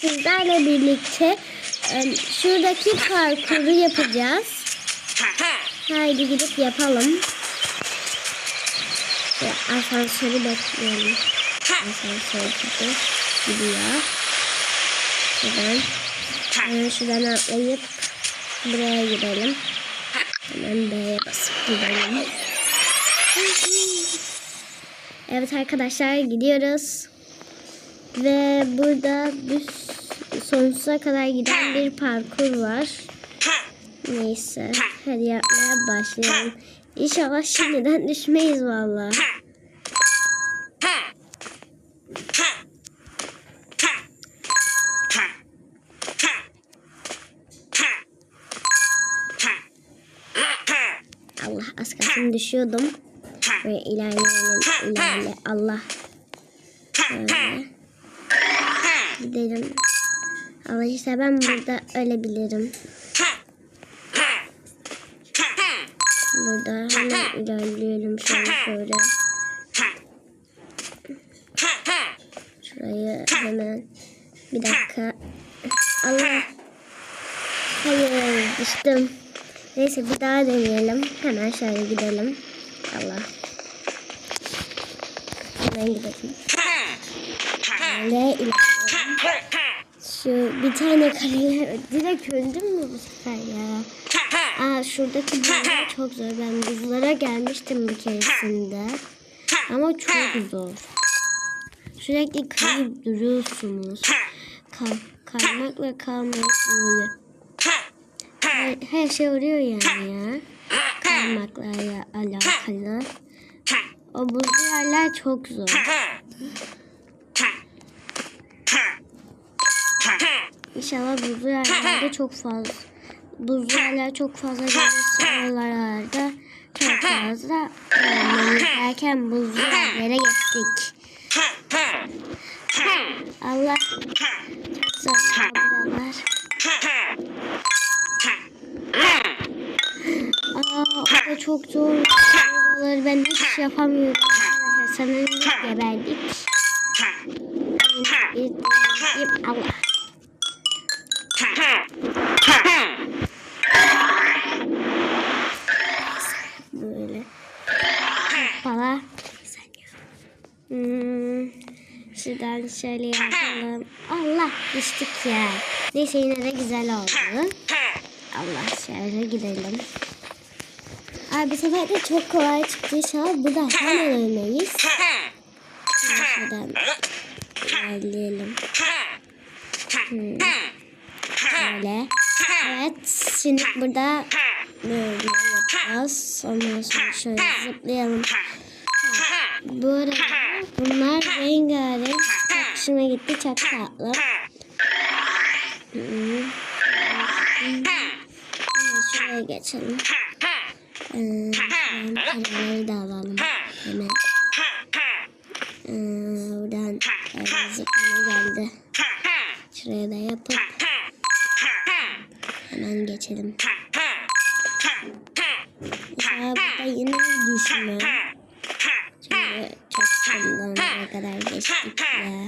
sizlerle birlikte e, şuradaki parkuru yapacağız. Haydi gidip yapalım. Ve asansörü bekleyelim. Asansör gibi gidiyor. Şuradan, hemen şuradan atlayıp buraya gidelim. Hemen B'ye basıp gidelim. Evet arkadaşlar gidiyoruz. Ve burada bir sonsuza kadar giden bir parkur var. Neyse hadi yapmaya başlayalım. İnşallah şimdiden düşmeyiz valla. Allah az kalsın düşüyordum. Ve ilerleyelim ilerle Allah. Böyle. Gidelim. Allah işte ben burada ölebilirim. Burada hemen ilerleyelim şöyle şöyle. Şurayı hemen bir dakika. Allah. Hayır düştüm. Neyse bir daha deneyelim. Hemen şöyle gidelim. Allah. Hemen gidelim. Böyle ilerleyelim. Şu bir tane kariyer direkt öldüm mü bu sefer ya? Aa şuradaki buzlar çok zor. Ben buzlara gelmiştim bir keresinde. Ama çok zor. Sürekli kayıp duruyorsunuz. Kay, kaymakla kalmak oluyor. Her, her şey oluyor yani ya. Kaymakla ya- alakalı. O buzlu yerler çok zor. İnşallah buzlu yerlerde çok fazla buzlu yerler çok fazla gelirse oralarda çok fazla derken buzlu yerlere geçtik. Allah çok zor buralar. Aa, o da çok zor. Buraları ben hiç yapamıyorum. Sanırım geberdik. Allah. Böyle. Hoppala. Hmm. Şuradan şöyle yapalım. Allah düştük ya. Neyse yine de güzel oldu. Allah şöyle gidelim. Abi bu sefer de çok kolay çıktı inşallah. Burada hemen ölmeyiz. Şuradan ilerleyelim. Hmm. Böyle. Evet. Şimdi burada böyle yapacağız. Ondan sonra şöyle zıplayalım. Bu arada bunlar rengarenk. Çok gitti. Çok tatlı. Hemen şuraya geçelim. Ee, paraları da alalım. Hemen. Ee, buradan zıplama geldi. Şuraya da yapıp hemen geçelim. Ya burada yine düşme. Çünkü çok kadar geçtik ya.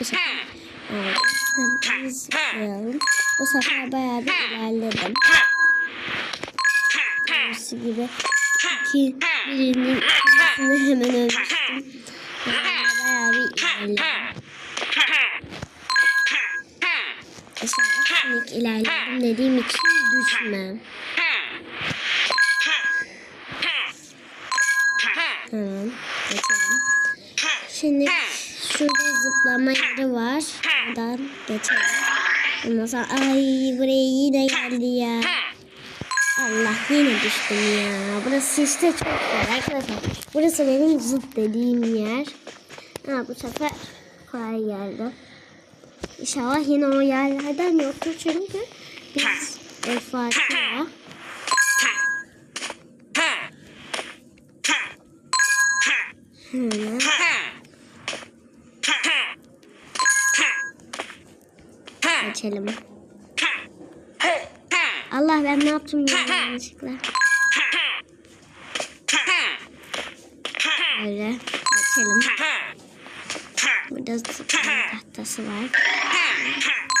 Bu sefer oldu. Hemen zıplayalım. Bu sefer bayağı bir ilerledim. Birisi gibi iki birinin ikisini hemen ölmüştüm. Bayağı bir ilerledim. İlerledim dediğim için düşmem. Tamam. Geçelim. Şimdi şurada zıplama yeri var. Buradan geçelim. Ondan sonra ay buraya yine geldi ya. Allah yine düştüm ya. Burası işte çok zor arkadaşlar. Burası benim zıp dediğim yer. Ha bu sefer kolay geldi. İnşallah yine o yerlerden yoktur çünkü biz e, Fatiha Hemen. Geçelim. Allah ben ne yaptım ya yanlışlıkla. Böyle geçelim. Burada tahtası var. Hemen açalım.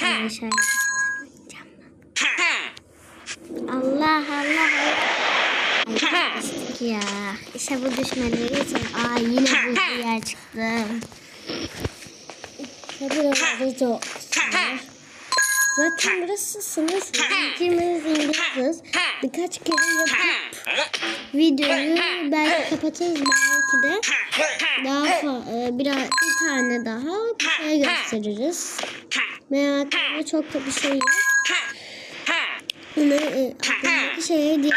Hemen şöyle Allah Allah Allah. Ya. İşte bu düşmeleri için. Aa yine buzlu yer çıktı. Çok. Zaten burası sınırsız. İkimiz İngiliziz. Birkaç kere yapıp videoyu belki kapatırız belki de daha e, biraz bir tane daha bir şey gösteririz. Merak etme çok da bir şey yok. Bunu e, aklımdaki şeye diğer,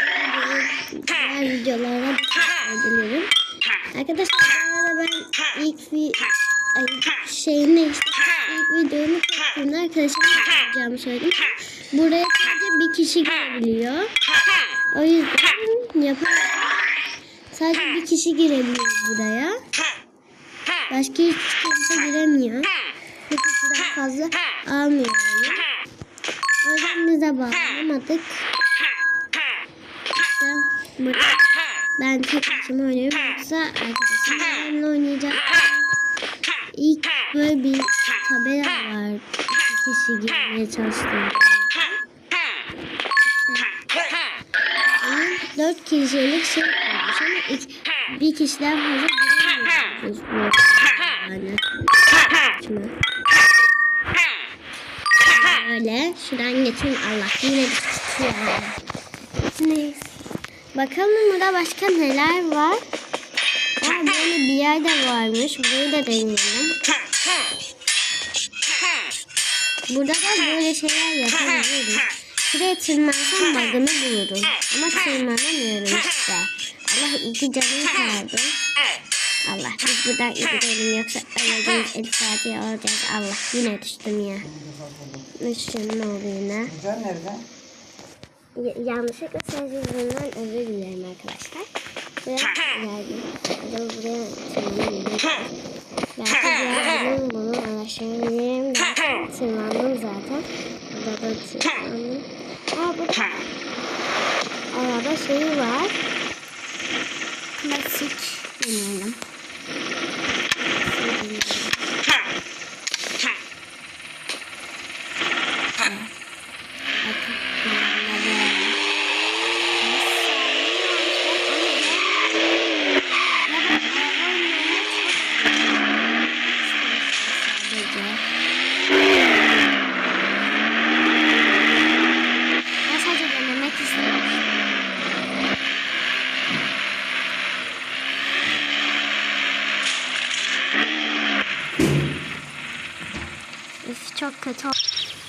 diğer videolara edebilirim. Arkadaşlar bu arada ben ilk bir ay, şeyini işte ilk videomu çektiğimde arkadaşlarıma yapacağımı söyledim. Buraya sadece bir kişi girebiliyor. O yüzden yapamadım. Sadece bir kişi girebiliyor buraya. Başka hiç kimse giremiyor. Bir kişiden fazla almıyor oyun. De bağlanamadık. İşte ben tek başıma oynuyorum. Yoksa arkadaşım benimle oynayacak. İlk böyle bir tabela var. İki kişi girmeye çalıştığım. Dört kişilik şey olmuş ama iki, bir kişiden fazla giremiyoruz yani. Şimdi. Öyle. Şuradan geçin Allah yine tutuyor. Neyse. Bakalım burada başka neler var. Aa, böyle bir yer de varmış. Burayı da deneyelim. Burada da böyle şeyler yapabiliyoruz. Şuraya tırmansam bug'ını bulurum. Ama tırmanamıyorum işte. Allah iki canım kaldı. Allah biz buradan gidelim yoksa öleceğiz el Fatiha olacağız. Allah yine düştüm ya. Düştüm ne oldu yine? Güzel nerede? Y- yanlışlıkla ses yüzünden özür dilerim arkadaşlar. Buraya geldim. Acaba buraya tırmanayım. Belki geldim bunu ulaşabilirim. Tırmandım zaten. Burada da tırmandım. Aa burada araba şeyi var. Çok kötü.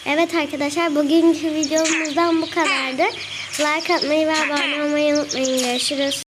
Evet arkadaşlar bugünkü videomuzdan bu kadardı. Like atmayı ve abone olmayı unutmayın. Görüşürüz.